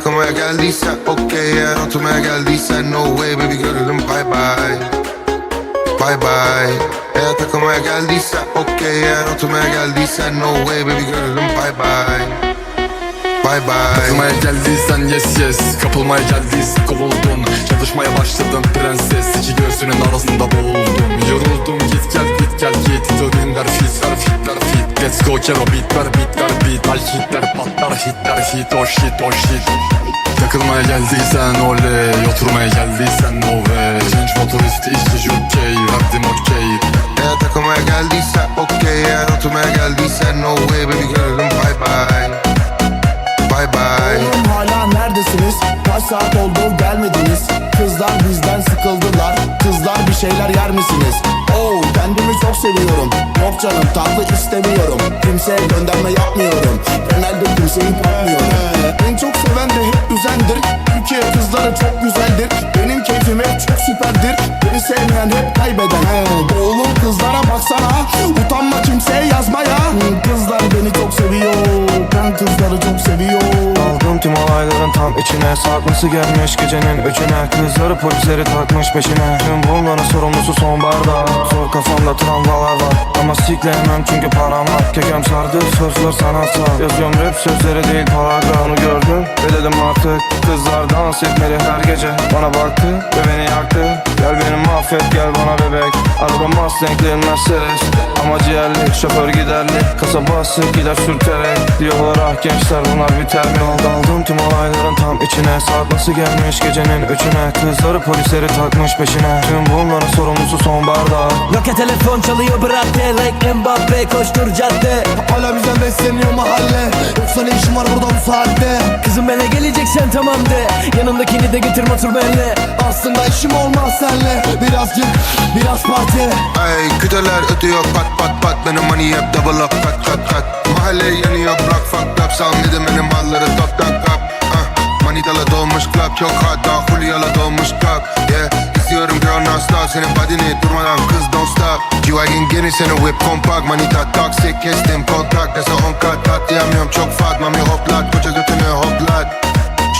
takılmaya geldiysen okey Eğer oturmaya geldiysen no way baby görürüm bye bye. Bye bye. Eğer takılmaya geldiysen okey Eğer oturmaya geldiysen no way baby görürüm bye bye. Bye bye. Takılmaya geldiysen yes yes. Kapılmaya geldiysen kovuldun. Çalışmaya başladın prenses. İki gözünün arasında boğuldum Yoruldum git gel git gel git. Dönünler fitler fitler fit. Let's go kero bitler bitler bit hitler patlar hitler hit oh shit oh shit. Takılmaya geldiysen oley Oturmaya geldiysen no way Change motorist işçi jockey Verdim okey Eğer takılmaya geldiysen okey Eğer oturmaya geldiysen no way baby görürüm bye bye. Bye bye. Oğlum hala neredesiniz? Kaç saat oldu şeyler yer misiniz? Oo kendimi çok seviyorum. Yok canım tatlı istemiyorum. Kimseye gönderme yapmıyorum. Genelde kimseyi bakmıyorum En çok seven de hep düzendir Türkiye kızları çok güzeldir. Benim keyfim hep çok süperdir. Beni sevmeyen hep kaybeden Oğlum kızlara baksana. Utanma kimseye yazmaya. Kızlar beni çok seviyor Ben kızları çok seviyorum Daldım tüm olayların tam içine. Saklısı gelmiş gecenin üçüne. Kızları polisleri takmış peşine. Tüm bunların sorumlusu sonbaharda. Zor kafamda travmalar var. Ama sikleyemem çünkü param var. Kekem sardı sözler sanatsal Yazıyorum rap sözleri değil paragraf Onu gördüm. Ve dedim artık. Kızlar dans etmeli her gece. Bana baktı ve beni yaktı. Gel beni mahvet gel Araba Mustang'li Mercedes Ama ciğerli şoför giderli. Kasa basık gider sürterek. Diyorlar ah gençler bunlar biter mi? Tam içine Saat nasıl gelmiş gecenin üçüne? Kızları polisleri takmış peşine. Tüm bunların sorumlusu sonbaharda. Nokia telefon çalıyor bırak de Like Mbappe koştur cadde. Hala bizden besleniyor mahalle. Yoksa ne işin var burada bu saatte? Kızım bana geleceksen tamam de. Yanındakini de getir otur benimle. Aslında işim olmaz senle Birazcık biraz parti. Ay küteler ötüyor pat pat pat. Benim money hep double up kat kat kat Mahalle yanıyor block fucked up Sound. Dedim benim malları top dolmuş club çok hot Daha Julio'la dolmuş cup Yeah istiyorum girl non stop Senin body'ni durmadan kız don't stop. G-Wagon geniş senin whip kompakt. Manita toxic kestim kontak Dese on kat atlayamıyorum çok fat Mami hoplat koca götünü hoplat.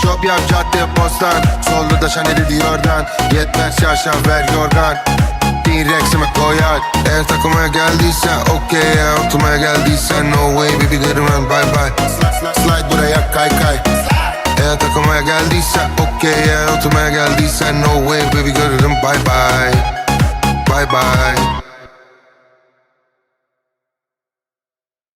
Şop yap cadde postan Solda da Chanel'i Dior'dan Yetmez şaşa ver yorgan. Direxime koyar Eğer takılmaya geldiysen okey. Eğer oturmaya geldiysen no way. Baby ben bye bye. Slide buraya kay kay. Eğer takılmaya geldiysen okey Eğer oturmaya geldiysen no way Baby görürüm bye bye Bye bye